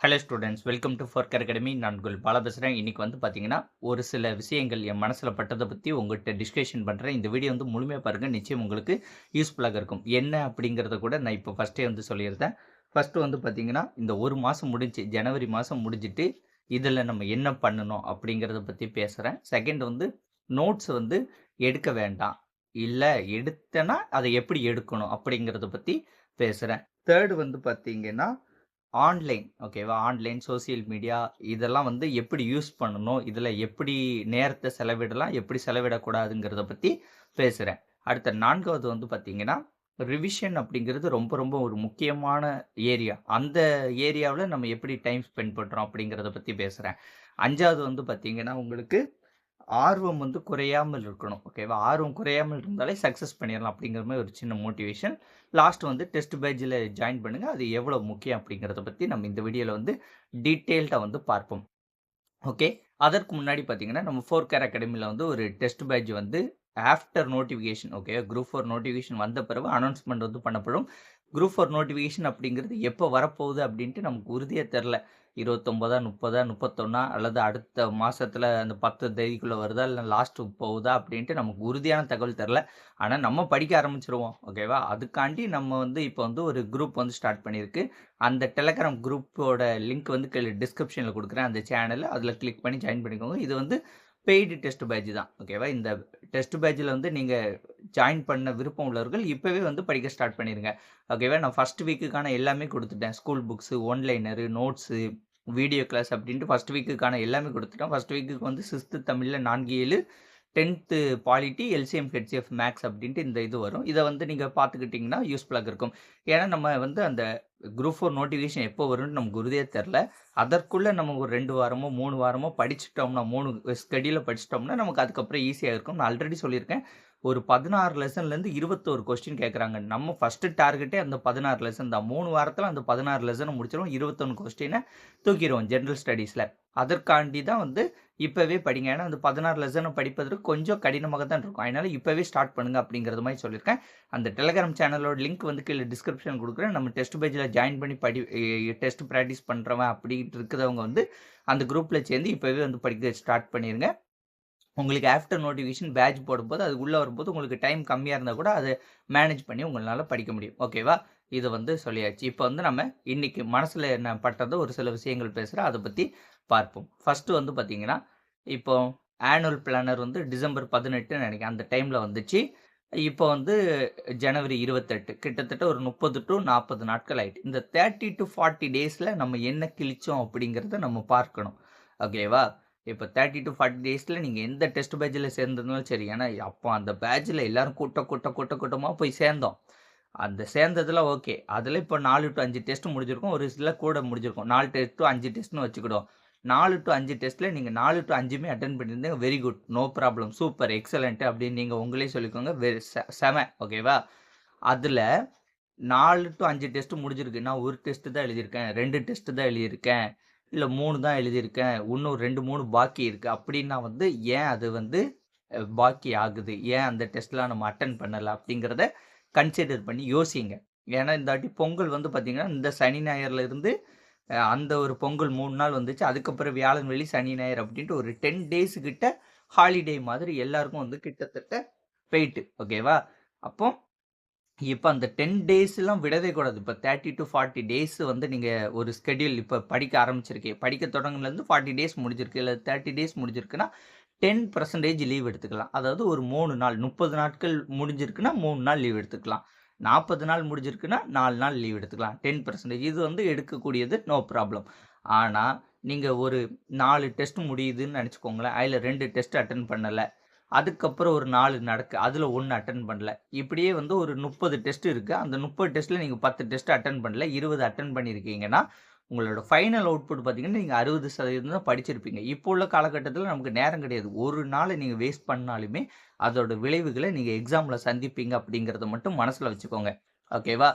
Hello students welcome to Force academy நான் உங்கள் பாலா பேசுகிறேன் இன்றைக்கி வந்து பார்த்தீங்கன்னா ஒரு சில விஷயங்கள் என் மனசில் பட்டதை பற்றி உங்கள்கிட்ட டிஸ்கஷன் பண்ணுறேன் இந்த வீடியோ வந்து முழுமையாக பாருங்கள் நிச்சயம் உங்களுக்கு யூஸ்ஃபுல்லாக இருக்கும். என்ன அப்படிங்கிறத கூட நான் இப்போ ஃபஸ்ட்டே வந்து சொல்லியிருந்தேன். ஃபஸ்ட்டு வந்து பார்த்தீங்கன்னா இந்த ஒரு மாதம் முடிஞ்சு ஜனவரி மாதம் முடிஞ்சிட்டு இதில் நம்ம என்ன பண்ணணும் அப்படிங்கிறத பற்றி பேசுகிறேன் செகண்ட் வந்து நோட்ஸ் வந்து எடுக்க வேண்டாம். இல்லை எடுத்தேன்னா அதை எப்படி எடுக்கணும் அப்படிங்கிறத பற்றி பேசுகிறேன் தேர்டு வந்து பார்த்தீங்கன்னா ஆன்லைன் ஓகேவா ஆன்லைன் சோசியல் மீடியா இதெல்லாம் வந்து எப்படி யூஸ் பண்ணணும் இதில் எப்படி நேரத்தை செலவிடலாம் எப்படி செலவிடக்கூடாதுங்கிறத பற்றி பேசுகிறேன் அடுத்த நான்காவது வந்து பார்த்தீங்கன்னா ரிவிஷன் அப்படிங்கிறது ரொம்ப ரொம்ப ஒரு முக்கியமான ஏரியா அந்த ஏரியாவில் நம்ம எப்படி டைம் ஸ்பெண்ட் பண்ணுறோம் அப்படிங்கிறத பற்றி பேசுகிறேன் அஞ்சாவது வந்து பார்த்திங்கன்னா உங்களுக்கு ஆர்வம் வந்து குறையாமல் இருக்கணும் ஓகேவா? ஆர்வம் குறையாமல் இருந்தாலே சக்ஸஸ் பண்ணிடலாம் அப்படிங்கிற மாதிரி ஒரு சின்ன மோட்டிவேஷன் லாஸ்ட் வந்து டெஸ்ட் பேஜில் ஜாயின் பண்ணுங்கள் அது எவ்வளோ முக்கியம் அப்படிங்கிறத பற்றி நம்ம இந்த வீடியோவில் வந்து டீட்டெயில்டாக வந்து பார்ப்போம். ஓகே? அதற்கு முன்னாடி பார்த்தீங்கன்னா நம்ம ஃபோர் கேர் அகாடமியில் வந்து ஒரு டெஸ்ட் பேட்ச் வந்து after notification okay? Group four notification வந்த பிறகு அனௌன்ஸ்மெண்ட் வந்து பண்ணப்படும். குரூப் ஃபோர் நோட்டிஃபிகேஷன் அப்படிங்கிறது எப்போ வரப்போகுது அப்படின்ட்டு நமக்கு உறுதியாக தெரில. இருபத்தொம்போதா முப்பதா முப்பத்தொன்னா அல்லது அடுத்த மாதத்தில் அந்த பத்து தேதிக்குள்ளே வருதா இல்லை லாஸ்ட்டு போகுதா அப்படின்ட்டு நமக்கு உறுதியான தகவல் தெரில ஆனால் நம்ம படிக்க ஆரம்பிச்சிருவோம் ஓகேவா அதுக்காண்டி நம்ம வந்து இப்போ வந்து ஒரு குரூப் வந்து ஸ்டார்ட் பண்ணியிருக்கு. அந்த டெலகிராம் குரூப்போட லிங்க் வந்து கீழே டிஸ்கிரிப்ஷனில் கொடுக்குறேன். அந்த சேனலில் அதில் கிளிக் பண்ணி ஜாயின் பண்ணிக்கோங்க. இது வந்து பெய்டு டெஸ்ட் பேட்ச் தான் ஓகேவா இந்த டெஸ்ட் பேட்சில் வந்து நீங்கள் ஜாயின் பண்ண விருப்பம் உள்ளவர்கள் இப்போவே வந்து படிக்க ஸ்டார்ட் பண்ணிடுங்க ஓகேவா நான் ஃபஸ்ட் வீக்குக்கான எல்லாமே கொடுத்துட்டேன். School books one liner notes video class அப்படின்ட்டு ஃபஸ்ட் வீக்குக்கான எல்லாமே கொடுத்துட்டோம். ஃபஸ்ட் வீக்குக்கு வந்து சிக்ஸ்த்து தமிழில் நான்கு ஏழு tenth polity LCM HCF maths அப்படின்ட்டு இந்த இது வரும். இதை வந்து நீங்கள் பார்த்துக்கிட்டிங்கன்னா யூஸ்ஃபுல்லாக இருக்கும். ஏன்னா நம்ம வந்து அந்த குரூப் ஃபோர் நோட்டிஃபிகேஷன் எப்போ வரும்னு நமக்கு குருதே தெரில அதற்குள்ளே நம்ம ஒரு ரெண்டு வாரமோ மூணு வாரமோ படிச்சுட்டோம்னா மூணு ஸ்டடியில் படிச்சிட்டோம்னா நமக்கு அதுக்கப்புறம் ஈஸியாக இருக்கும். நான் ஆல்ரெடி சொல்லியிருக்கேன். ஒரு பதினாறு லெசன்லேருந்து இருபத்தோரு கொஸ்டின் கேட்குறாங்க நம்ம ஃபஸ்ட்டு டார்கெட்டே அந்த பதினாறு லெசன் தான். மூணு வாரத்தில் அந்த பதினாறு லெசனை முடிச்சிடும் இருபத்தொன்று கொஸ்டினை தூக்கிடுவோம் ஜென்ரல் ஸ்டடீஸில் அதற்காண்டி தான் வந்து இப்போவே படிங்க. ஏன்னா அந்த பதினாறு லெசனை படிப்பதற்கு கொஞ்சம் கடினமாக தான் இருக்கும். அதனால் இப்போவே ஸ்டார்ட் பண்ணுங்கள் அப்படிங்கிறது மாதிரி சொல்லியிருக்கேன். அந்த டெலகிராம் சேனலோட லிங்க் வந்து கீழே டிஸ்கிரிப்ஷன் கொடுக்குறேன். நம்ம டெஸ்ட் பேஜில் ஜாயின் பண்ணி படி டெஸ்ட் ப்ராக்டிஸ் பண்ணுறவன் அப்படின்ட்டு இருக்கிறவங்க வந்து அந்த குரூப்பில் சேர்ந்து இப்போவே வந்து படிக்க ஸ்டார்ட் பண்ணிடுங்க உங்களுக்கு ஆஃப்டர் நோட்டிஃபிகேஷன் பேட்ச் போடும்போது அது உள்ளே வரும்போது உங்களுக்கு டைம் கம்மியாக இருந்தால் கூட அதை மேனேஜ் பண்ணி உங்களால் படிக்க முடியும். ஓகேவா இதை வந்து சொல்லியாச்சு. இப்போ வந்து நம்ம இன்றைக்கி மனசில் என்ன பட்டதோ ஒரு சில விஷயங்கள் பேசுகிறோம் அதை பற்றி பார்ப்போம். ஃபஸ்ட்டு வந்து பார்த்திங்கன்னா இப்போ ஆனுவல் பிளானர் வந்து டிசம்பர் பதினெட்டுன்னு நினைக்கிறேன். அந்த டைமில் வந்துச்சு. இப்போ வந்து ஜனவரி இருபத்தெட்டு. கிட்டத்தட்ட ஒரு முப்பது டு நாற்பது நாட்கள் ஆகிட்டு இந்த தேர்ட்டி டு ஃபார்ட்டி டேஸில் நம்ம என்ன கிழிச்சோம் அப்படிங்கிறத நம்ம பார்க்கணும். ஓகேவா இப்போ தேர்ட்டி டு ஃபார்ட்டி டேஸில் நீங்கள் எந்த டெஸ்ட் பேட்சில் சேர்ந்ததுனாலும் சரி. ஏன்னா அப்போ அந்த பேட்சில் எல்லோரும் கூட்ட கூட்ட கூட்ட கூட்டமாக போய் சேர்ந்தோம். அந்த சேர்ந்ததில் ஓகே அதில் இப்போ நாலு டு அஞ்சு டெஸ்ட் முடிஞ்சிருக்கும். ஒரு சில கூட முடிஞ்சிருக்கும். நாலு டெஸ்ட் டு அஞ்சு டெஸ்ட்னு வச்சுக்கிடுவோம். நாலு டு அஞ்சு டெஸ்ட்டில் நீங்கள் நாலு டு அஞ்சுமே அட்டன் பண்ணியிருந்தீங்க very good no problem super excellent அப்படின்னு நீங்கள் உங்களே சொல்லிக்கோங்க. வெரி செம ஓகேவா அதில் நாலு டு அஞ்சு டெஸ்ட்டு முடிஞ்சிருக்கு. நான் ஒரு டெஸ்ட்டு தான் எழுதியிருக்கேன். ரெண்டு டெஸ்ட்டு தான் எழுதியிருக்கேன். இல்லை மூணு தான் எழுதியிருக்கேன். இன்னும் ரெண்டு மூணு பாக்கி இருக்குது அப்படின்னா வந்து ஏன் அது வந்து பாக்கி ஆகுது? ஏன் அந்த டெஸ்ட்லாம் நம்ம அட்டன் பண்ணலை? அப்படிங்கிறத கன்சிடர் பண்ணி யோசிங்க. ஏன்னா இந்த வாட்டி பொங்கல் வந்து பார்த்திங்கன்னா இந்த சனி ஞாயிறில் இருந்து அந்த ஒரு பொங்கல் மூணு நாள் வந்துச்சு. அதுக்கப்புறம் வியாழன் வெள்ளி சனி ஞாயிறு அப்படின்ட்டு ஒரு டென் டேஸு கிட்ட ஹாலிடே மாதிரி எல்லாருக்கும் வந்து கிட்டத்தட்ட போயிட்டு ஓகேவா அப்போ இப்போ அந்த டென் டேஸ்லாம் விடவே கூடாது. இப்போ தேர்ட்டி டு ஃபார்ட்டி டேஸ் வந்து நீங்கள் ஒரு ஸ்கெடியூல் இப்போ படிக்க ஆரம்பிச்சிருக்கீங்க. படிக்க தொடங்குலேருந்து ஃபார்ட்டி டேஸ் முடிஞ்சிருக்கு. இல்லை தேர்ட்டி டேஸ் முடிஞ்சிருக்குன்னா டென் பர்சன்டேஜ் லீவ் எடுத்துக்கலாம். அதாவது ஒரு மூணு நாள் முப்பது நாட்கள் முடிஞ்சிருக்குன்னா மூணு நாள் லீவ் எடுத்துக்கலாம். நாற்பது நாள் முடிஞ்சிருக்குன்னா நாலு நாள் லீவ் எடுத்துக்கலாம். டென் பர்சன்டேஜ் இது வந்து எடுக்கக்கூடியது நோ ப்ராப்ளம் ஆனால் நீங்கள் ஒரு நாலு டெஸ்ட் முடியுதுன்னு நினச்சிக்கோங்களேன். அதில் ரெண்டு டெஸ்ட் அட்டன் பண்ணலை. அதுக்கப்புறம் ஒரு நாலு நடக்கு அதில் ஒன்று அட்டன் பண்ணல. இப்படியே வந்து ஒரு முப்பது டெஸ்ட் இருக்குது அந்த முப்பது டெஸ்ட்டில் நீங்கள் பத்து டெஸ்ட் அட்டன் பண்ணல இருபது அட்டன் பண்ணியிருக்கீங்கன்னா உங்களோட ஃபைனல் அவுட்புட் பார்த்தீங்கன்னா நீங்கள் அறுபது சதவீதம் தான் படிச்சிருப்பீங்க. இப்போ உள்ள காலகட்டத்தில் நமக்கு நேரம் கிடையாது. ஒரு நாளை நீங்கள் வேஸ்ட் பண்ணாலுமே அதோட விளைவுகளை நீங்கள் எக்ஸாமில் சந்திப்பீங்க அப்படிங்கிறத மட்டும் மனசில் வச்சுக்கோங்க. ஓகேவா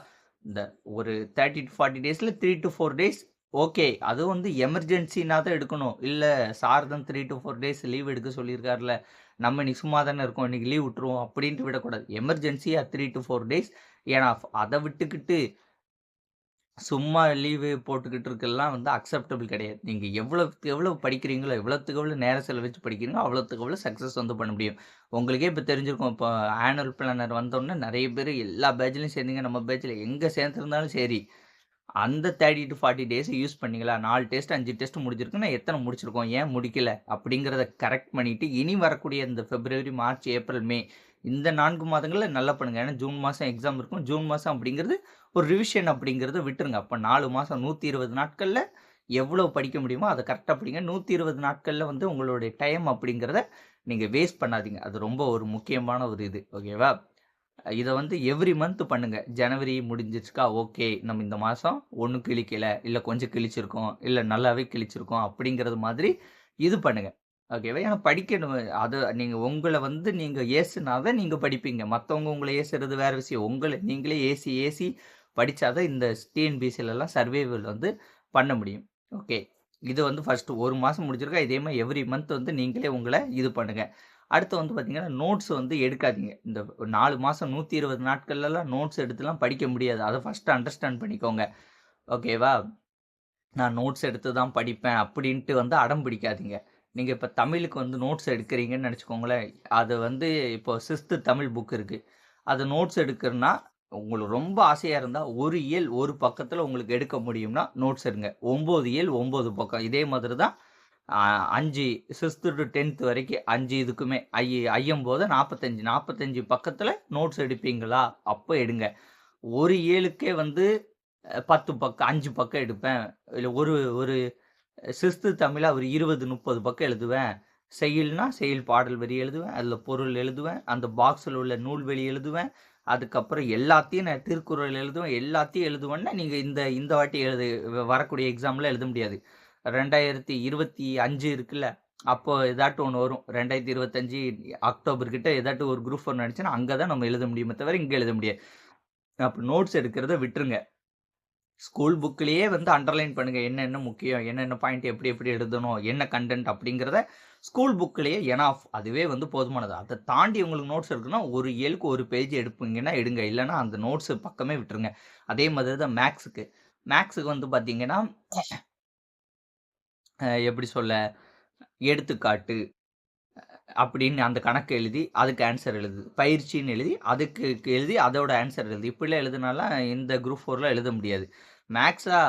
இந்த ஒரு தேர்ட்டி டு ஃபார்ட்டி டேஸில் three to four days okay அது வந்து எமர்ஜென்சினா தான் எடுக்கணும். இல்லை சார் தான் three to four days leave எடுக்க சொல்லியிருக்காருல நம்ம இன்னைக்கு சும்மா தானே இருக்கோம். இன்னைக்கு லீவ் விட்டுருவோம் அப்படின்ட்டு விடக்கூடாது. எமர்ஜென்சியாக த்ரீ டு ஃபோர் டேஸ் ஏன்னா அதை விட்டுக்கிட்டு சும்மா லீவு போட்டுக்கிட்டு இருக்கலாம் வந்து அக்செப்டபிள் கிடையாது. நீங்கள் எவ்வளோ எவ்வளோ படிக்கிறீங்களோ, எவ்வளோத்துக்கு எவ்வளோ நேரம் செலவழிச்சு படிக்கிறீங்களோ, அவ்வளோத்துக்கு எவ்வளோ சக்ஸஸ் வந்து பண்ண முடியும். உங்களுக்கே இப்போ தெரிஞ்சிருக்கும். இப்போ ஆனுவல் பிளானர் வந்தோடனே நிறைய பேர் எல்லா பேட்ச்லையும் சேர்ந்தீங்க. நம்ம பேட்ச்சில் எங்கே சேர்ந்துருந்தாலும் சரி, அந்த 30 டூ 40 டேஸ் யூஸ் பண்ணிக்கலாம் நாலு டெஸ்ட், அஞ்சு டெஸ்ட் முடிஞ்சிருக்குன்னா, எத்தனை முடிச்சிருக்கோம்? ஏன் முடிக்கல? அப்படிங்கிறத கரெக்ட் பண்ணிவிட்டு இனி வரக்கூடிய இந்த பிப்ரவரி, மார்ச், ஏப்ரல், மே இந்த நான்கு மாதங்களில் நல்லா பண்ணுங்கள் ஏன்னா ஜூன் மாதம் எக்ஸாம் இருக்கும். ஜூன் மாதம் அப்படிங்கிறது ஒரு ரிவிஷன் அப்படிங்கிறத விட்டுருங்க. அப்போ நாலு மாதம் நூற்றி இருபது நாட்களில் எவ்வளோ படிக்க முடியுமோ, அதை கரெக்டாக படிங்க. நூற்றி இருபது நாட்களில் வந்து உங்களுடைய டைம் அப்படிங்கிறத நீங்கள் வேஸ்ட் பண்ணாதீங்க. அது ரொம்ப ஒரு முக்கியமான ஒரு இது. ஓகேவா? இதை வந்து எவ்ரி மந்த் பண்ணுங்கள் ஜனவரி முடிஞ்சிருச்சுக்கா, ஓகே. நம்ம இந்த மாதம் ஒன்றும் கிழிக்கலை இல்லை கொஞ்சம் கிழிச்சிருக்கோம், இல்லை நல்லாவே கிழிச்சிருக்கோம் அப்படிங்கிறது மாதிரி இது பண்ணுங்கள் ஓகேவா? ஏன்னா படிக்கணும். அது நீங்கள் உங்களை வந்து நீங்கள் ஏசுனா தான் நீங்கள் படிப்பீங்க. மற்றவங்க உங்களை ஏசுறது வேறு விஷயம். உங்களை நீங்களே ஏசி ஏசி படித்தாதான் இந்த டிஎன்பிஎஸ்சிலலாம் சர்வேவல் வந்து பண்ண முடியும். ஓகே. இது வந்து ஃபஸ்ட்டு ஒரு மாதம் முடிஞ்சிருக்கா, இதே மாதிரி எவ்ரி மந்த் வந்து நீங்களே உங்களை இது பண்ணுங்கள் அடுத்து வந்து பார்த்தீங்கன்னா, நோட்ஸ் வந்து எடுக்காதீங்க. இந்த நாலு மாதம் நூற்றி இருபது நாட்கள்லலாம் நோட்ஸ் எடுத்துலாம் படிக்க முடியாது. அதை ஃபஸ்ட்டு அண்டர்ஸ்டாண்ட் பண்ணிக்கோங்க. ஓகேவா? நான் நோட்ஸ் எடுத்து தான் படிப்பேன் அப்படின்ட்டு வந்து அடம் பிடிக்காதீங்க. நீங்கள் இப்போ தமிழுக்கு வந்து நோட்ஸ் எடுக்கிறீங்கன்னு நினச்சிக்கோங்களேன் அது வந்து இப்போ சிஸ்து தமிழ் புக் இருக்குது அது நோட்ஸ் எடுக்கணும்னா, உங்களுக்கு ரொம்ப ஆசையாக இருந்தால் ஒரு இயல் ஒரு பக்கத்தில் உங்களுக்கு எடுக்க முடியும்னா, நோட்ஸ் எடுங்க. ஒம்பது இயல் ஒம்பது பக்கம். இதே மாதிரி தான் அ 5 6த் டூ 10த் வரைக்கும் அஞ்சு இதுக்குமே ஐ ஐயம்போது நாற்பத்தஞ்சு நாற்பத்தஞ்சு பக்கத்தில் நோட்ஸ் எடுப்பீங்களா? அப்போ எடுங்க. ஒரு இயலுக்கே வந்து பத்து பக்கம் அஞ்சு பக்கம் எடுப்பேன். இல்லை ஒரு ஒரு 6த் தமிழா ஒரு 20, 30 பக்கம் எழுதுவேன். செயல்னா செய்யுள் பாடல் வரி எழுதுவேன். அதில் பொருள் எழுதுவேன். அந்த பாக்ஸில் உள்ள நூல்வெளி எழுதுவேன். அதுக்கப்புறம் எல்லாத்தையும் நான் திருக்குறள் எழுதுவேன். எல்லாத்தையும் எழுதுவேன்னா, நீங்கள் இந்த இந்த வாட்டி எழுது வரக்கூடிய எக்ஸாமில் எழுத முடியாது. 2025 இருக்குல்ல, அப்போ ஏதாட்டும் ஒன்று வரும். 2025 அக்டோபர் கிட்ட ஏதாட்டும் ஒரு குரூப் ஒன்று நினச்சினா அங்கே தான் நம்ம எழுத முடியுமே தவிர, இங்கே எழுத முடியாது. அப்போ நோட்ஸ் எடுக்கிறத விட்டுருங்க. ஸ்கூல் புக்லேயே வந்து அண்டர்லைன் பண்ணுங்கள் என்னென்ன முக்கியம்? என்னென்ன பாயிண்ட் எப்படி எப்படி எழுதணும்? என்ன கண்டென்ட் அப்படிங்கிறத ஸ்கூல் புக்லயே எனாஃப். அதுவே வந்து போதுமானது. அதை தாண்டி உங்களுக்கு நோட்ஸ் எடுக்கணும்னா, ஒரு ஏழுக்கு ஒரு பேஜ் எடுப்பீங்கன்னா எடுங்க. இல்லைனா அந்த நோட்ஸ் பக்கமே விட்டுருங்க. அதே மாதிரி தான் மேக்ஸுக்கு மேக்ஸுக்கு வந்து பார்த்தீங்கன்னா எப்படி சொல்ல? எடுத்துக்காட்டு அப்படின்னு அந்த கணக்கு எழுதி, அதுக்கு ஆன்சர் எழுது. பயிற்சின்னு எழுதி, அதுக்கு எழுதி அதோட ஆன்சர் எழுது. இப்படிலாம் எழுதுனாலாம் இந்த குரூப் ஃபோரில் எழுத முடியாது. மேக்ஸா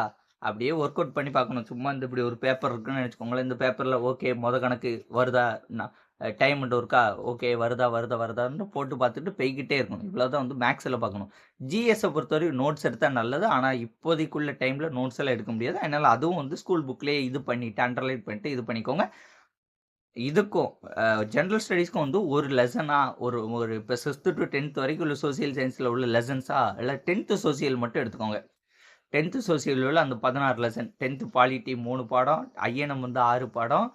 அப்படியே ஒர்க் அவுட் பண்ணி பார்க்கணும். சும்மா இந்த இப்படி ஒரு பேப்பர் இருக்குன்னு நினச்சிக்கோங்களேன் இந்த பேப்பரில் ஓகே மொத கணக்கு வருதா? டைம் அண்ட் இருக்கா ஓகே வருதா, வருதா, வருதான்னு போட்டு பார்த்துட்டு போய்கிட்டே இருக்கணும். இவ்வளோ தான் வந்து மேக்ஸில் பார்க்கணும். ஜிஎஸ்ஸ பொறுத்தவரைக்கும் நோட்ஸ் எடுத்தால் நல்லது. ஆனால் இப்போதைக்குள்ள டைமில் நோட்ஸ் எல்லாம் எடுக்க முடியாது. அதனால் அதுவும் வந்து ஸ்கூல் புக்லேயே இது பண்ணிவிட்டு அண்டர்லைன் பண்ணிட்டு இது பண்ணிக்கோங்க. இதுக்கும் ஜென்ரல் ஸ்டடீஸ்க்கும் வந்து ஒரு லெசனாக ஒரு ஒரு இப்போ சிக்ஸ்த்து டு டென்த் வரைக்கும் உள்ள சோசியல் சயின்ஸில் உள்ள லெசன்ஸா இல்லை டென்த்து சோசியல் மட்டும் எடுத்துக்கோங்க. டென்த்து சோசியலில் உள்ள அந்த 16 லெசன் 10த் பாலிட்டி மூணு பாடம், ஐஎன்எம் வந்து ஆறு பாடம்,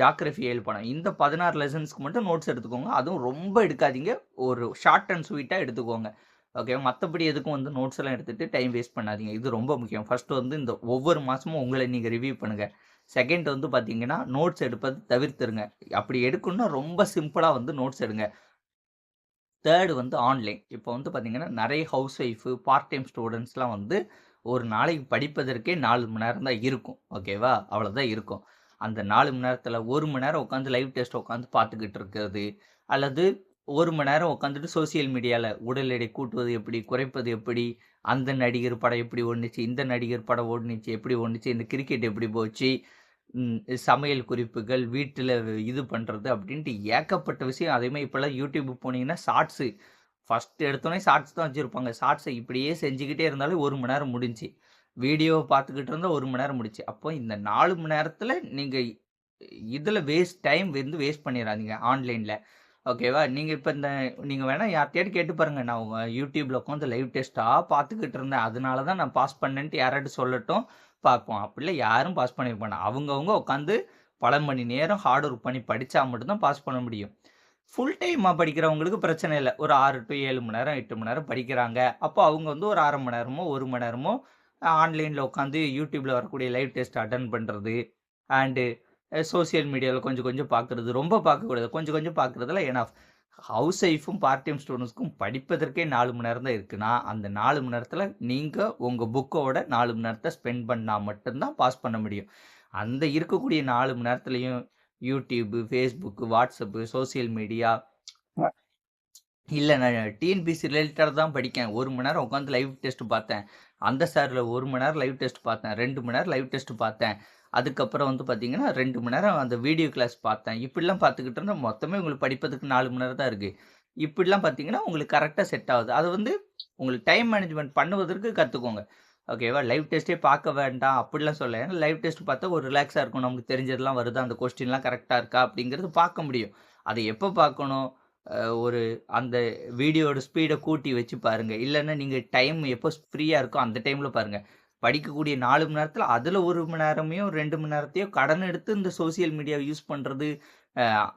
ஜாக்ரஃபி ஏழு பாடம். இந்த 16 லெசன்ஸ்க்கு மட்டும் நோட்ஸ் எடுத்துக்கோங்க. அதுவும் ரொம்ப எடுக்காதீங்க. ஒரு ஷார்ட் அண்ட் ஸ்வீட்டாக எடுத்துக்கோங்க. ஓகே. மற்றபடி எதுக்கும் வந்து நோட்ஸ் எல்லாம் எடுத்துகிட்டு டைம் வேஸ்ட் பண்ணாதீங்க. இது ரொம்ப முக்கியம். ஃபஸ்ட்டு வந்து இந்த ஒவ்வொரு மாதமும் உங்களை நீங்கள் ரிவ்யூ பண்ணுங்கள் செகண்ட் வந்து பார்த்தீங்கன்னா, நோட்ஸ் எடுப்பது தவிர்த்துருங்க. அப்படி எடுக்கணும்னா ரொம்ப சிம்பிளாக வந்து நோட்ஸ் எடுங்க. தேர்டு வந்து ஆன்லைன். இப்போ வந்து பார்த்தீங்கன்னா, நிறைய ஹவுஸ் ஒய்ஃபு பார்ட் டைம் ஸ்டூடெண்ட்ஸ்லாம் வந்து ஒரு நாளைக்கு படிப்பதற்கே நாலு மணி நேரம் தான் இருக்கும். ஓகேவா? அவ்வளோதான் இருக்கும். அந்த நாலு மணி நேரத்தில் ஒரு மணி நேரம் உட்காந்து லைவ் டெஸ்ட் உட்காந்து பார்த்துக்கிட்டு இருக்கிறது. அல்லது ஒரு மணி நேரம் உட்காந்துட்டு சோசியல் மீடியாவில் உடல் எடை கூட்டுவது எப்படி? குறைப்பது எப்படி? அந்த நடிகர் படம் எப்படி ஓடுனுச்சு? இந்த நடிகர் படம் ஓடுனுச்சு. எப்படி ஓடுனுச்சு? இந்த கிரிக்கெட் எப்படி போச்சு? சமையல் குறிப்புகள், வீட்டில் இது பண்ணுறது அப்படின்ட்டு ஏகப்பட்ட விஷயம். அதேமாதிரி இப்போல்லாம் இப்பலாம் யூடியூப் போனீங்கன்னா, ஷார்ட்ஸு. ஃபர்ஸ்ட் எடுத்தோடனே ஷார்ட்ஸ் தான் வச்சுருப்பாங்க ஷார்ட்ஸை இப்படியே செஞ்சுக்கிட்டே இருந்தாலே ஒரு மணி நேரம் முடிஞ்சுச்சு. வீடியோ பார்த்துக்கிட்டு இருந்தால் ஒரு மணி நேரம் முடிச்சு அப்போ இந்த நாலு மணி நேரத்தில் நீங்கள் இதில் வேஸ்ட் டைம் வந்து வேஸ்ட் பண்ணிடாதீங்க ஆன்லைனில் ஓகேவா? நீங்கள் இப்போ இந்த நீங்கள் வேணால் யார்ட்டயாவது கேட்டு பாருங்கள் நான் உங்கள் யூடியூப்பில் உட்காந்து லைவ் டெஸ்ட்டாக பார்த்துக்கிட்டு இருந்தேன். அதனால தான் நான் பாஸ் பண்ணேன்ட்டு யாராவது சொல்லட்டும். பார்ப்போம். அப்படிலாம் யாரும் பாஸ் பண்ணியிருப்பாங்க அவங்கவுங்க உட்காந்து பல மணி நேரம் ஹார்ட் ஒர்க் பண்ணி படித்தா மட்டும்தான் பாஸ் பண்ண முடியும். ஃபுல் டைமாக படிக்கிறவங்களுக்கு பிரச்சனை இல்லை ஒரு ஆறு டு ஏழு மணி நேரம், எட்டு மணி நேரம் படிக்கிறாங்க. அப்போ அவங்க வந்து ஒரு அரை மணி நேரமோ, ஒரு மணி நேரமோ ஆன்லைனில் உட்காந்து யூடியூப்பில் வரக்கூடிய லைவ் டெஸ்ட் அட்டன் பண்ணுறது அண்டு சோசியல் மீடியாவில் கொஞ்சம் கொஞ்சம் பார்க்குறது. ரொம்ப பார்க்கக்கூடாது. கொஞ்சம் கொஞ்சம் பார்க்குறதுல எனாஃப். ஹவுஸ் ஒய்ஃபும் பார்ட் டைம் ஸ்டூடெண்ட்ஸ்க்கும் படிப்பதற்கே நாலு மணி நேரம் தான் இருக்குன்னா, அந்த நாலு மணி நேரத்தில் நீங்கள் உங்கள் புக்கோட நாலு மணி நேரத்தை ஸ்பெண்ட் பண்ணால் மட்டும்தான் பாஸ் பண்ண முடியும். அந்த இருக்கக்கூடிய நாலு மணி நேரத்துலையும் YouTube, Facebook, WhatsApp, social media இல்ல நான் டிஎன்பிஎஸ்சி ரிலேட்டடா தான் படிக்கேன். 1 மணி நேரம் உட்காந்து லைவ் டெஸ்ட் பார்த்தேன். அந்த சார்ல 1 மணி நேரம் லைவ் டெஸ்ட் பார்த்தேன். 2 மணி நேரம் லைவ் டெஸ்ட் பார்த்தேன். அதுக்கப்புறம் வந்து பார்த்தீங்கன்னா, 2 மணி நேரம் அந்த வீடியோ கிளாஸ் பார்த்தேன். இப்படிலாம் பார்த்துக்கிட்டு இருந்தா மொத்தமே உங்களுக்கு படிப்பதற்கு 4 மணி நேரம் தான் இருக்கு. இப்படிலாம் பார்த்தீங்கன்னா, உங்களுக்கு கரெக்ட்டா செட் ஆகுது. அது வந்து உங்களுக்கு டைம் மேனேஜ்மென்ட் பண்ணுவதற்கு கத்துக்கோங்க. ஓகேவா? லைவ் டெஸ்ட்டே பார்க்க வேண்டாம் அப்படிலாம் சொல்ல ஏன்னா லைவ் டெஸ்ட் பார்த்தா ஒரு ரிலாக்ஸாக இருக்கும். நமக்கு தெரிஞ்சதெல்லாம் வருது அந்த கொஸ்டின்லாம் கரெக்டாக இருக்கா? அப்படிங்கிறது பார்க்க முடியும். அதை எப்போ பார்க்கணும்? ஒரு அந்த வீடியோட ஸ்பீடை கூட்டி வச்சு பாருங்க. இல்லைன்னா நீங்கள் டைம் எப்போ ஃப்ரீயாக இருக்கோ அந்த டைமில் பாருங்கள் படிக்கக்கூடிய நாலு மணி நேரத்தில் அதில் ஒரு மணி நேரமையோ, ரெண்டு மணி நேரத்தையோ கடன் எடுத்து இந்த சோசியல் மீடியாவை யூஸ் பண்ணுறது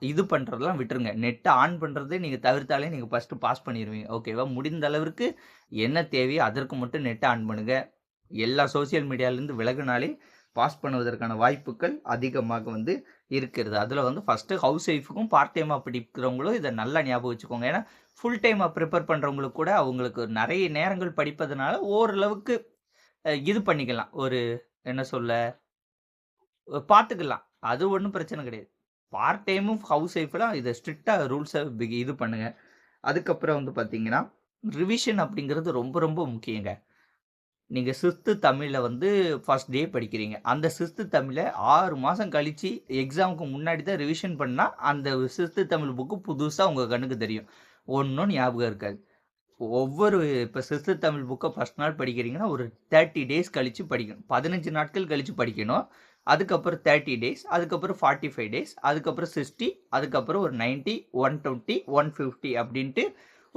இது பண்ணுறதெல்லாம் விட்டுருங்க. நெட்டை ஆன் பண்ணுறதே நீங்கள் தவிர்த்தாலே நீங்கள் ஃபர்ஸ்ட்டு பாஸ் பண்ணிடுவீங்க ஓகேவா? முடிந்த அளவிற்கு என்ன தேவையோ அதற்கு மட்டும் நெட்டை ஆன் பண்ணுங்கள் எல்லா சோசியல் மீடியாலேருந்து விலகுனாலே பாஸ் பண்ணுவதற்கான வாய்ப்புகள் அதிகமாக வந்து இருக்கிறது. அதில் வந்து ஃபர்ஸ்ட்டு ஹவுஸ் ஒய்ஃபுக்கும் பார்ட் டைமாக படிக்கிறவங்களும் இதை நல்லா ஞாபகம் வச்சுக்கோங்க. ஏன்னா ஃபுல் டைமாக ப்ரிப்பேர் பண்ணுறவங்களுக்கு கூட அவங்களுக்கு நிறைய நேரங்கள் படிப்பதனால ஓரளவுக்கு இது பண்ணிக்கலாம். ஒரு என்ன சொல்ல? பார்த்துக்கலாம். அது ஒன்றும் பிரச்சனை கிடையாது. பார்ட் டைமும் ஹவுஸ் ஒய்ஃப்லாம் இதை ஸ்ட்ரிக்டாக ரூல்ஸை இது பண்ணுங்கள் அதுக்கப்புறம் வந்து பார்த்தீங்கன்னா, ரிவிஷன் அப்படிங்கிறது ரொம்ப ரொம்ப முக்கியங்க. நீங்கள் 6த் தமிழில் வந்து ஃபர்ஸ்ட் டே படிக்கிறீங்க. அந்த 6த் தமிழ 6 மாசம் கழிச்சு எக்ஸாம்க்கு முன்னாடி தான் ரிவிஷன் பண்ணால் அந்த 6த் தமிழ் புக்கு புதுசாக உங்கள் கண்ணுக்கு தெரியும். ஒன்றும் ஞாபகம் இருக்காது. ஒவ்வொரு இப்போ 6த் தமிழ் புக்கை ஃபர்ஸ்ட் நாள் படிக்கிறீங்கன்னா, ஒரு 30 டேஸ் கழித்து படிக்கணும். 15 நாட்கள் கழித்து படிக்கணும். அதுக்கப்புறம் 30 டேஸ், அதுக்கப்புறம் 45 டேஸ், அதுக்கப்புறம் 60, அதுக்கப்புறம் ஒரு 90, 120, 150 அப்படின்ட்டு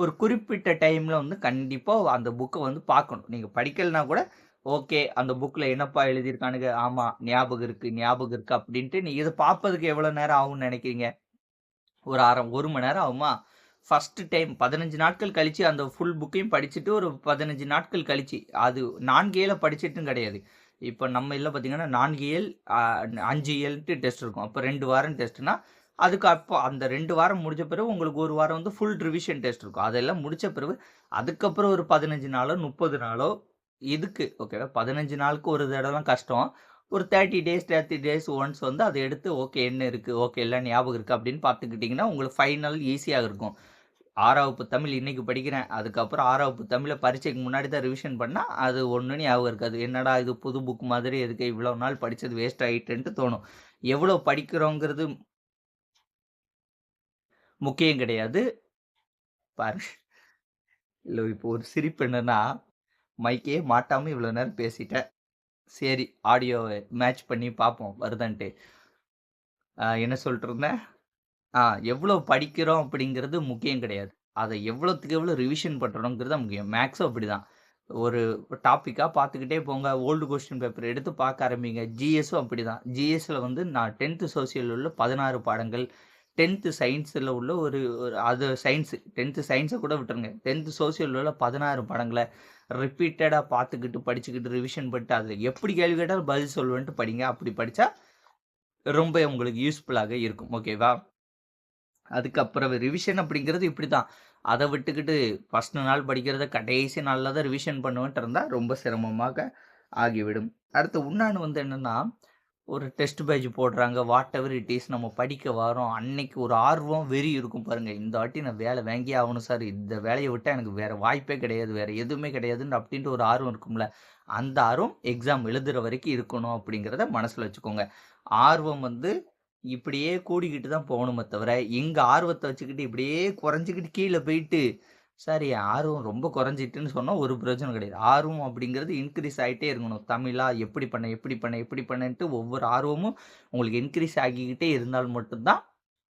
ஒரு குறிப்பிட்ட டைமில் வந்து கண்டிப்பாக அந்த புக்கை வந்து பார்க்கணும். நீங்கள் படிக்கலைன்னா கூட, ஓகே அந்த புக்கில் என்னப்பா எழுதியிருக்கானுங்க? ஆமாம் ஞாபகம் இருக்குது ஞாபகம் இருக்குது அப்படின்ட்டு நீங்கள் இதை பார்ப்பதுக்கு எவ்வளோ நேரம் ஆகும்னு நினைக்கிறீங்க ஒரு 1/2 1 மணி நேரம் ஆகுமா? ஃபர்ஸ்ட் டைம் 15 நாட்கள் கழித்து அந்த ஃபுல் புக்கையும் படிச்சுட்டு ஒரு 15 நாட்கள் கழிச்சு, அது 4 இயல படிச்சுட்டும் கிடையாது. இப்போ நம்ம இல்லை பார்த்தீங்கன்னா 4 இயல், அ 5 டெஸ்ட் இருக்கும். அப்போ ரெண்டு வாரம் டெஸ்ட்னா, அதுக்கு அப்போ அந்த ரெண்டு வாரம் முடிஞ்ச பிறகு உங்களுக்கு ஒரு வாரம் வந்து ஃபுல் ரிவிஷன் டெஸ்ட் இருக்கும். அதெல்லாம் முடித்த பிறகு, அதுக்கப்புறம் ஒரு 15 நாளோ, 30 நாளோ இதுக்கு ஓகேவா? 15 நாளுக்கு ஒரு தடவலாம் கஷ்டம். ஒரு 30 டேஸ் 30 டேஸ் ஒன்ஸ் வந்து அதை எடுத்து ஓகே என்ன இருக்குது ஓகே எல்லாம் ஞாபகம் இருக்குது அப்படின்னு பார்த்துக்கிட்டிங்கன்னா உங்களுக்கு ஃபைனல் ஈஸியாக இருக்கும். ஆறாவப்பு தமிழ் இன்றைக்கி படிக்கிறேன். அதுக்கப்புறம் ஆறாவப்பு தமிழை பரீட்சைக்கு முன்னாடி தான் ரிவிஷன் பண்ணால் அது ஒன்று ஞாபகம் இருக்காது. என்னடா இது புது புக் மாதிரி எதுக்கு இவ்வளோ நாள் படித்தது வேஸ்ட் ஆகிட்டுன்ட்டு தோணும். எவ்வளோ படிக்கிறோங்கிறது முக்கியம் கிடையாது. பாருங்க. இல்லை இப்போ ஒரு சிரிப்பு என்னன்னா, மைக்கே மாட்டாமல் இவ்வளோ நேரம் பேசிட்டேன். சரி ஆடியோவை மேட்ச் பண்ணி பார்ப்போம் வருதான்ட்டு. என்ன சொல்லிட்டு இருந்தேன்? ஆ எவ்வளோ படிக்கிறோம் அப்படிங்கிறது முக்கியம் கிடையாது. அதை எவ்வளோத்துக்கு எவ்வளோ ரிவிஷன் பண்ணுறோங்கிறது முக்கியம் முக்கியம். அப்படி அப்படிதான். ஒரு டாப்பிக்காக பார்த்துக்கிட்டே போங்க. ஓல்டு கொஸ்டின் பேப்பர் எடுத்து பார்க்க ஆரம்பிங்க. ஜிஎஸும் அப்படிதான். ஜிஎஸில் வந்து நான் டென்த்து சோசியலில் உள்ள 16 பாடங்கள், டென்த்து சயின்ஸில் உள்ள ஒரு ஒரு அது சயின்ஸு டென்த்து சயின்ஸை கூட விட்டுருங்க. டென்த்து சோசியலில் உள்ள பதினாறு படங்களை ரிப்பீட்டடாக பார்த்துக்கிட்டு, படிச்சுக்கிட்டு, ரிவிஷன் பண்ணிட்டு, அதில் எப்படி கேள்வி கேட்டாலும் பதில் சொல்லுவேன்ட்டு படிங்க. அப்படி படித்தா ரொம்ப உங்களுக்கு யூஸ்ஃபுல்லாக இருக்கும். ஓகேவா? அதுக்கப்புறம் ரிவிஷன் அப்படிங்கிறது இப்படி தான் அதை விட்டுக்கிட்டு ஃபர்ஸ்ட் நாள் படிக்கிறத கடைசி நாளில் தான் ரிவிஷன் பண்ணுவேன்ட்டு இருந்தால் ரொம்ப சிரமமாக ஆகிவிடும். அடுத்து உன்னான்னு வந்து என்னென்னா ஒரு டெஸ்ட் பேஜ் போடுறாங்க. வாட் எவர் இட் இஸ் நம்ம படிக்க வரோம். அன்னைக்கு ஒரு ஆர்வம், வெறி இருக்கும் பாருங்கள் இந்த வாட்டி நான் வேலை வாங்கியே ஆகணும் சார். இந்த வேலையை விட்டால் எனக்கு வேறு வாய்ப்பே கிடையாது. வேறு எதுவுமே கிடையாதுன்னு அப்படின்ட்டு ஒரு ஆர்வம் இருக்கும்ல. அந்த ஆர்வம் எக்ஸாம் எழுதுகிற வரைக்கும் இருக்கணும் அப்படிங்கிறத மனசில் வச்சுக்கோங்க. ஆர்வம் வந்து இப்படியே கூடிக்கிட்டு தான் போகணுமே தவிர, எங்கள் ஆர்வத்தை வச்சுக்கிட்டு இப்படியே குறைஞ்சிக்கிட்டு கீழே போயிட்டு, சார் ஆர்வம் ரொம்ப குறைஞ்சிட்டுன்னு சொன்னால் ஒரு பிரயோஜனம் கிடையாது. ஆர்வம் அப்படிங்கிறது இன்க்ரீஸ் ஆகிட்டே இருக்கணும். தமிழா எப்படி பண்ண, எப்படி பண்ண, எப்படி பண்ணன்ட்டு ஒவ்வொரு ஆர்வமும் உங்களுக்கு இன்க்ரீஸ் ஆகிக்கிட்டே இருந்தால் மட்டும்தான்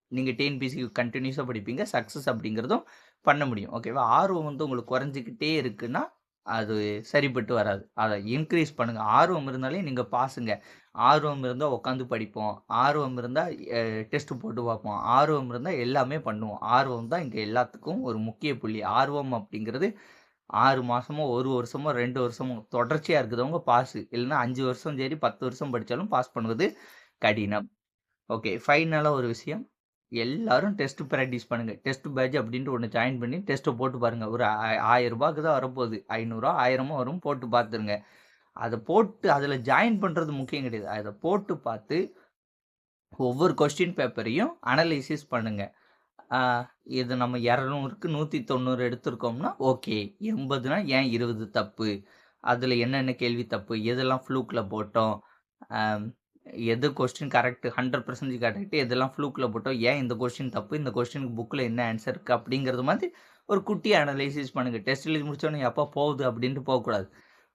நீங்கள் டிஎன்பிசி டிஎன்பிஎஸ்சிக்கு படிப்பீங்க. சக்ஸஸ் அப்படிங்கிறதும் பண்ண முடியும். ஓகேவா? ஆர்வம் வந்து உங்களுக்கு குறைஞ்சுக்கிட்டே இருக்குன்னா, அது சரிப்பட்டு வராது. அதை இன்க்ரீஸ் பண்ணுங்கள் ஆர்வம் இருந்தாலே நீங்கள் பாசுங்க ஆர்வம் இருந்தால் உட்காந்து படிப்போம். ஆர்வம் இருந்தால் டெஸ்ட்டு டெஸ்ட் போட்டு பார்ப்போம். ஆர்வம் இருந்தால் எல்லாமே பண்ணுவோம். ஆர்வம் தான் இங்கே எல்லாத்துக்கும் ஒரு முக்கிய புள்ளி. ஆர்வம் அப்படிங்கிறது ஆறு மாதமோ ஒரு வருஷமோ, ரெண்டு வருஷமோ தொடர்ச்சியாக இருக்கிறவங்க பாஸ் இல்லைன்னா அஞ்சு வருஷம் சரி, 10 வருஷம் படித்தாலும் பாஸ் பண்ணுவது கடினம். ஓகே. ஃபைனலாக ஒரு விஷயம். எல்லாரும் டெஸ்ட் ப்ராக்டிஸ் பண்ணுங்க. டெஸ்ட் பேட்ச் அப்படின்ட்டு ஒன்று ஜாயின் பண்ணி டெஸ்ட்டை போட்டு பாருங்க. ஒரு ஆ ரூ. 1000க்கு தான் வரப்போகுது. ஐநூறுரூவா ஆயிரமும் வரும். போட்டு பார்த்துருங்க. அதை போட்டு அதில் ஜாயின் பண்ணுறது முக்கியம் கிடையாது. அதை போட்டு பார்த்து ஒவ்வொரு கொஸ்டின் பேப்பரையும் அனலைசிஸ் பண்ணுங்க. இது நம்ம 200க்கு 190 எடுத்திருக்கோம்னா, ஓகே. 80னா ஏன் 20 தப்பு? அதில் என்னென்ன கேள்வி தப்பு? எதெல்லாம் ஃப்ளூக்கில் போட்டோம்? எது கொஸ்டின் கரெக்ட் 100% கரெக்ட் எதெல்லாம் ஃப்ளூக்கில் போட்டோம்? ஏன் இந்த கொஸ்டின் தப்பு? இந்த கொஸ்டினுக்கு புக்கில் என்ன ஆன்சர் இருக்குது அப்படிங்கிறது மாதிரி ஒரு குட்டி அனலைசிஸ் பண்ணுங்கள் டெஸ்ட் எழுதி முடிச்சோன்னே எப்போ போகுது அப்படின்ட்டு போகக்கூடாது.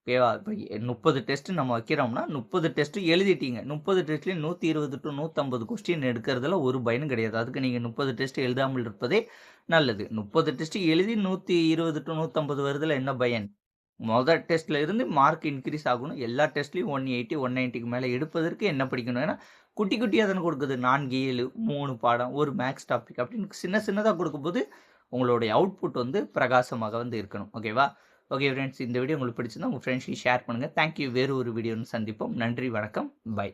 ஓகேவா? இப்போ முப்பது டெஸ்ட் நம்ம வைக்கிறோம்னா, முப்பது டெஸ்ட்டு எழுதிட்டீங்க. 30 டெஸ்ட்லயும் 120 டூ 150 கொஸ்டின் எடுக்கிறதுல ஒரு பயனும் கிடையாது. அதுக்கு நீங்கள் முப்பது டெஸ்ட் எழுதாமல் இருப்பதே நல்லது. முப்பது டெஸ்ட்டு எழுதி நூற்றி இருபது டு நூற்றம்பது வருதுல என்ன பயன்? மொத டெஸ்ட்டில் இருந்து மார்க் இன்க்ரீஸ் ஆகணும். எல்லா டெஸ்ட்லேயும் ஒன் எயிட்டி ஒன் நைன்ட்டிக்கு மேலே எடுப்பதற்கு என்ன படிக்கணும்? ஏன்னா, குட்டி குட்டியாக தானே கொடுக்குது. 4, 7, 3 பாடம், ஒரு மேக்ஸ் டாபிக் அப்படின்னு சின்ன சின்னதாக கொடுக்கும்போது, உங்களுடைய அவுட்புட் வந்து பிரகாசமாக வந்து இருக்கணும். ஓகேவா? ஓகே ஃப்ரெண்ட்ஸ் இந்த வீடியோ உங்களுக்கு பிடிச்சிருந்தா உங்கள் ஃப்ரெண்ட்ஸ்க்கு ஷேர் பண்ணுங்கள் தேங்க் யூ. வேறு ஒரு வீடியோன்னு சந்திப்போம். நன்றி, வணக்கம். பை.